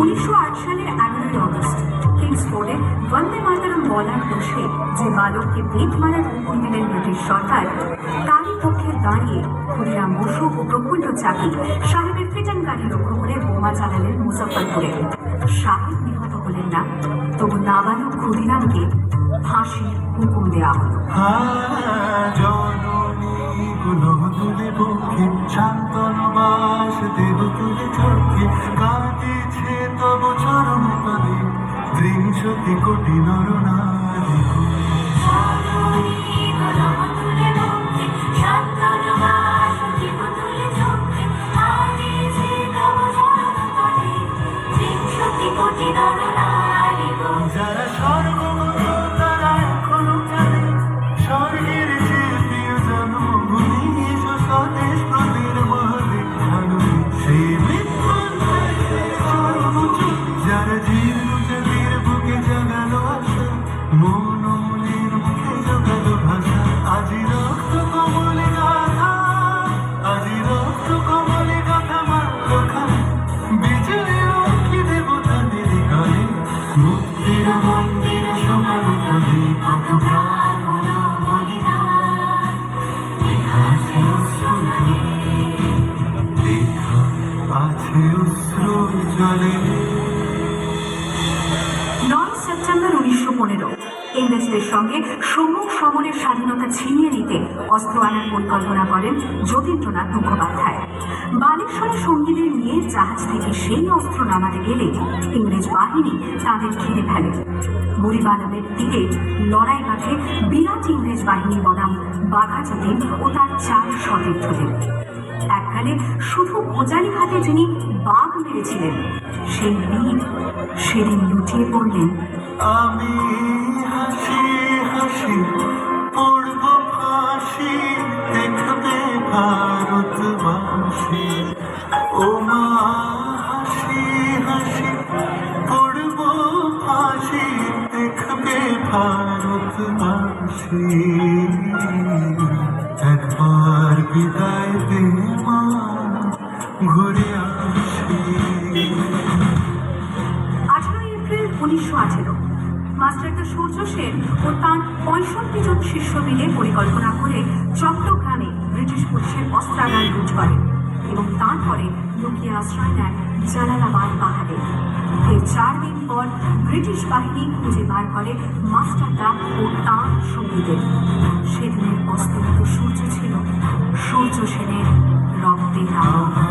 উনিশশো আট সালের এগারোই অগস্ট কিংসফোর্ডে বন্দে মাতারম বলার দোষে যে বালককে পেট মারার হুকুম দিলেন ব্রিটিশ সরকার, তারই পক্ষে দাঁড়িয়ে ক্ষুদিরাম বসু ও প্রফুল্ল চাকি সাহেবের ফিটান গাড়ি লক্ষ্য করে বোমা চালালেন মুজফ্ফরপুরে। সাহেব নিহত হলেন না, তবু নাবালক ক্ষুদিরামকে ফাঁসির হুকুম দেওয়া হলো। জননী গুলো শান্তন বাস দেব তুলে চোখে কাঁদিছে ত্রিংশতি কোটি নরনারী আছে ইংরেজদের সঙ্গে সম্মুখ সমরের স্বাধীনতা ছিনিয়ে নিতে অস্ত্র আনার পরিকল্পনা করেন যতীন্দ্রনাথ মুখোপাধ্যায়। বালেশ্বরে সঙ্গীদের নিয়ে জাহাজ থেকে সেই অস্ত্র নামাতে গেলে ইংরেজ বাহিনী তাদের ঘিরে ফেলে। বুড়িবালামের দিকে লড়াই বাঁধে বিরাট ইংরেজ বাহিনী বনাম বাঘা যতীন ও তার চার সতীর্থদের। এককালে শুধু ভোজালি হাতে যিনি বাঘ মেরেছিলেন, সেই বীর সেদিন লুটিয়ে পড়লেন। আমি হাসি হাসি পড়ব ফাঁসি দেখবে ভারতবাসী। ও মা, হাসি হাসি পড়ব ফাঁসি দেখবে ভারতবাসী। একবার বিদায় আঠারোই এপ্রিল উনিশশো আঠেরো। মাস্টারদা সূর্য সেন ও তাঁর পঁয়ষট্টি জন শিষ্য মিলে পরিকল্পনা করে চট্টগ্রামে ব্রিটিশ পুলিশের অস্ত্রাগার লুট করে। এবং তারপরে লুকিয়ে আশ্রয় নেয় জালালাবাদ পাহাড়ে। এর চার দিন পর ব্রিটিশ বাহিনী খুঁজে বার করে মাস্টারদা ও তাঁর সঙ্গীদের। সেদিনের অস্তিত্ব সূর্য ছিল। সূর্য সেনের রক্তে রাঙা